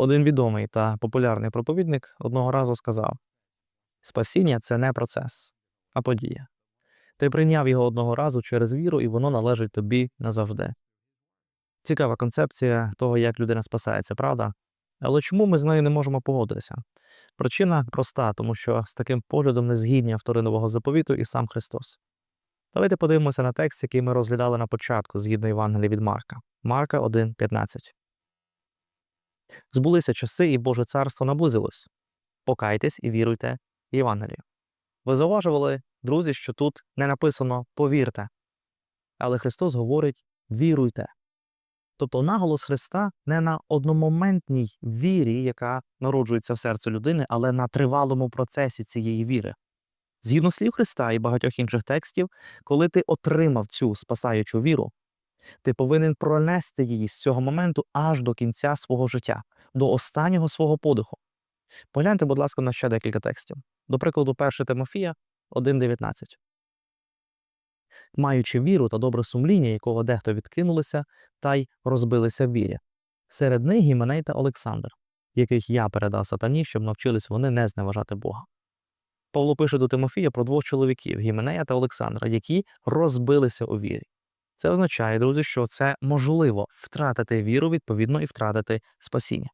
Один відомий та популярний проповідник одного разу сказав: Спасіння це не процес, а подія. Ти прийняв його одного разу через віру, і воно належить тобі назавжди. Цікава концепція того, як людина спасається, правда? Але чому ми з нею не можемо погодитися? Причина проста, тому що з таким поглядом не згідні автори нового заповіту і сам Христос. Давайте подивимося на текст, який ми розглядали на початку згідно Євангелія від Марка. Марка 1.15. Збулися часи, і Боже царство наблизилось. Покайтесь і віруйте в Євангелію. Ви зауважували, друзі, що тут не написано повірте. Але Христос говорить віруйте. Тобто наголос Христа не на одномоментній вірі, яка народжується в серці людини, але на тривалому процесі цієї віри. Згідно слів Христа і багатьох інших текстів, коли ти отримав цю спасаючу віру, ти повинен пронести її з цього моменту аж до кінця свого життя, до останнього свого подиху. Погляньте, будь ласка, на ще декілька текстів. До прикладу, 1 Тимофія 1.19. Маючи віру та добре сумління, якого дехто відкинулися та й розбилися в вірі. Серед них Гіменей та Олександр, яких я передав сатані, щоб навчились вони не зневажати Бога. Павло пише до Тимофія про двох чоловіків Гіменея та Олександра, які розбилися у вірі. Це означає, друзі, що це можливо втратити віру, відповідно, і втратити спасіння.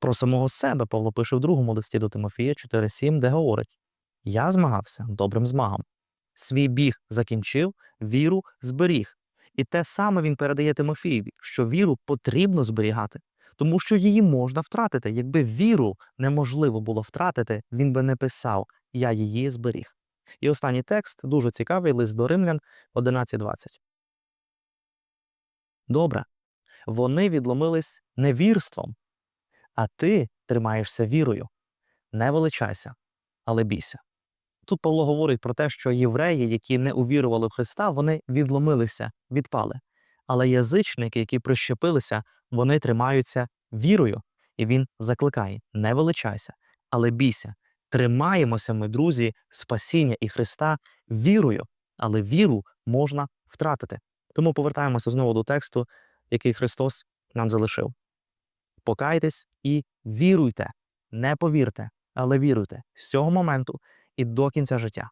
Про самого себе Павло пише в другому листі до Тимофія 4.7, де говорить: Я змагався добрим змагом. Свій біг закінчив, віру зберіг. І те саме він передає Тимофієві, що віру потрібно зберігати, тому що її можна втратити. Якби віру неможливо було втратити, він би не писав Я її зберіг. І останній текст дуже цікавий лист до римлян 11.20. Добре. Вони відломились невірством, а ти тримаєшся вірою. Не величайся, але бійся. Тут Павло говорить про те, що євреї, які не увірували в Христа, вони відломилися, відпали. Але язичники, які прищепилися, вони тримаються вірою, і він закликає: не величайся, але бійся. Тримаємося ми, друзі, спасіння і Христа вірою, але віру можна втратити. Тому повертаємося знову до тексту, який Христос нам залишив. Покайтесь і віруйте, не повірте, але віруйте з цього моменту і до кінця життя.